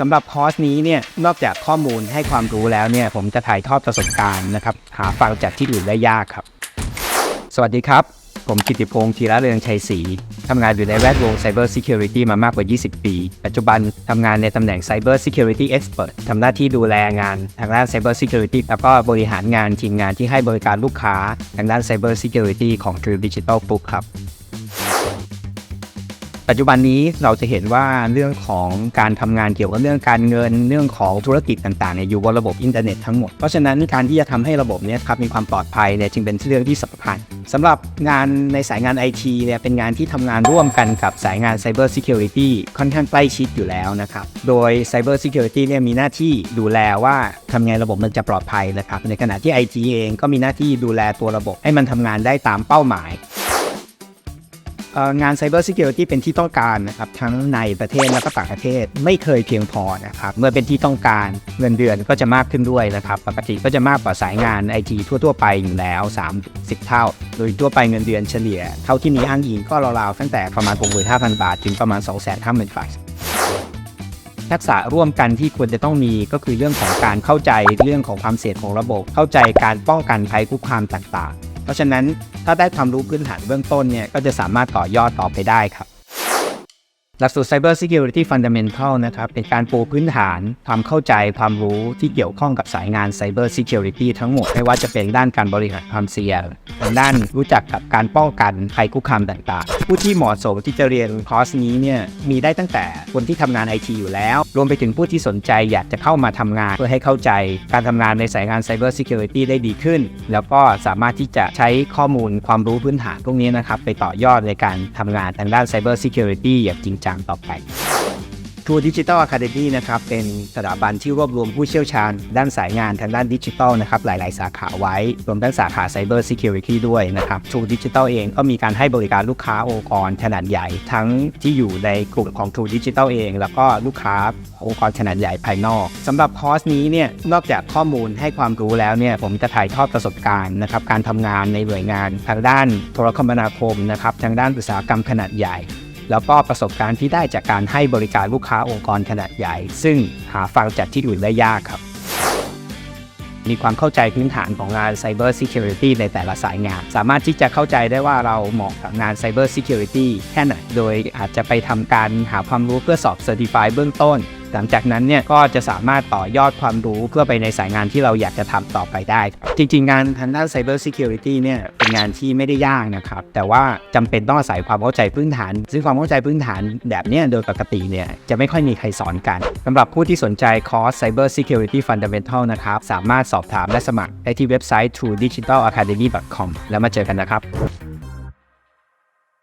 สำหรับคอร์สนี้เนี่ยนอกจากข้อมูลให้ความรู้แล้วเนี่ยผมจะถ่ายทอดประสบการณ์นะครับหาฟังจากที่อื่นได้ยากครับ สวัสดีครับ ผมกิติพงศ์ธีระเรืองชัยศรีทำงานอยู่ในแวดวง Cyber Security มามากกว่า 20 ปี ปัจจุบันทำงานในตำแหน่ง Cyber Security Expert ทำหน้าที่ดูแลงานทางด้าน Cyber Security แล้วก็บริหารงานทีมงานที่ให้บริการลูกค้าทางด้าน Cyber Security ของ True Digital Group ครับ ปัจจุบันนี้เราจะเห็นว่าเรื่องของการทำงานเกี่ยวกับเรื่องการเงินเรื่องของธุรกิจต่างๆเนี่ยอยู่บนระบบอินเทอร์เน็ตทั้งหมด เพราะฉะนั้นการที่จะทำให้ระบบเนี้ครับมีความปลอดภัยเนี่ยจึงเป็นเรื่องที่สำคัญสำหรับงานในสายงาน IT เนี่ยเป็นงานที่ทำงานร่วมกันกับสายงาน Cyber Security ค่อนข้างใกล้ชิดอยู่แล้วนะครับ โดย Cyber Security เนี่ยมีหน้าที่ดูแลว่าทำไงระบบมันจะปลอดภัยนะครับในขณะที่ IT เองก็มีหน้าที่ดูแลตัวระบบให้มันทำงานได้ตามเป้าหมาย งาน Cyber Security เป็นที่ต้องการนะครับทั้งในประเทศและก็ต่างประเทศไม่เคยเพียงพอนะครับเมื่อเป็นที่ต้องการเงินเดือนก็จะมากขึ้นด้วยนะครับปกติก็จะมากกว่าสายงาน IT ทั่วๆไปอยู่แล้ว 30 เท่า โดยทั่วไปเงินเดือนเฉลี่ย เท่าที่มีอ้างอิงก็ราวๆตั้งแต่ประมาณ 65,000 บาท ถึงประมาณ 250,000 บาททักษะร่วมกันที่ควรจะต้องมีก็คือเรื่องของการเข้าใจเรื่องของความเสี่ยงของระบบ เข้าใจการป้องกันภัยคุกคามต่างๆ ราะฉะนั้นถ้าได้ความรู้พื้นฐานเบื้องต้นเนี่ยก็จะสามารถต่อยอดต่อไปได้ครับ หลักสูตร Cyber Security Fundamental นะครับ เป็นการปูพื้นฐานความเข้าใจความรู้ที่เกี่ยวข้องกับสายงาน Cyber Security ทั้งหมด ไม่ว่าจะเป็นด้านการบริหารความเสี่ยงทางด้านรู้จักกับการป้องกันภัยคุกคามต่างๆ ผู้ที่เหมาะสมที่จะเรียนคอร์สนี้เนี่ยมีได้ตั้งแต่คนที่ทำงาน IT อยู่แล้ว รวมไปถึงผู้ที่สนใจอยากจะเข้ามาทำงานเพื่อให้เข้าใจการทำงานในสายงาน Cyber Security ได้ดีขึ้น แล้วก็สามารถที่จะใช้ข้อมูลความรู้พื้นฐานพวกนี้นะครับไปต่อยอดในการทำงานทางด้าน Cyber Security อย่างจริงจังต่อไป True Digital Academy นะครับเป็นสถาบันที่รวบรวมผู้เชี่ยวชาญ ด้านสายงานทางด้านดิจิทัลนะครับหลาย ๆ สาขาไว้ รวมทั้งสาขา Cyber Security ด้วยนะครับ True Digital เองก็มีการให้บริการลูกค้าองค์กรขนาดใหญ่ ทั้งที่อยู่ในกลุ่มของ True Digital เอง แล้วก็ลูกค้าองค์กรขนาดใหญ่ภายนอกสำหรับคอร์สนี้เนี่ยนอกจากข้อมูลให้ความรู้แล้วเนี่ยผมจะถ่ายทอดประสบการณ์นะครับการทำงานในหน่วยงานทางด้านโทรคมนาคมนะครับทางด้านอุตสาหกรรมขนาดใหญ่ แล้วก็ประสบการณ์ที่ได้จากการให้บริการลูกค้าองค์กรขนาดใหญ่ ซึ่งหาฟังจากที่อื่นได้ยากครับมีความเข้าใจพื้นฐานของงาน Cyber Security ในแต่ละสายงาน สามารถที่จะเข้าใจได้ว่าเราเหมาะกับงาน Cyber Security แค่ไหน โดยอาจจะไปทำการหาความรู้เพื่อสอบ Certify เบื้องต้น หลังจากนั้นเนี่ยก็จะสามารถต่อยอดความรู้เพื่อไปในสายงานที่เราอยากจะทำต่อไปได้ จริง ๆ งานทางด้าน Cyber Security เนี่ยเป็นงานที่ไม่ได้ยากนะครับ แต่ว่าจำเป็นต้องอาศัยความเข้าใจพื้นฐาน ซึ่งความเข้าใจพื้นฐานแบบนี้โดยปกติเนี่ยจะไม่ค่อยมีใครสอนกันสำหรับผู้ที่สนใจคอร์ส Cyber Security Fundamental นะครับ สามารถสอบถามและสมัครได้ที่เว็บไซต์ truedigitalacademy.com แล้วมาเจอกันนะครับ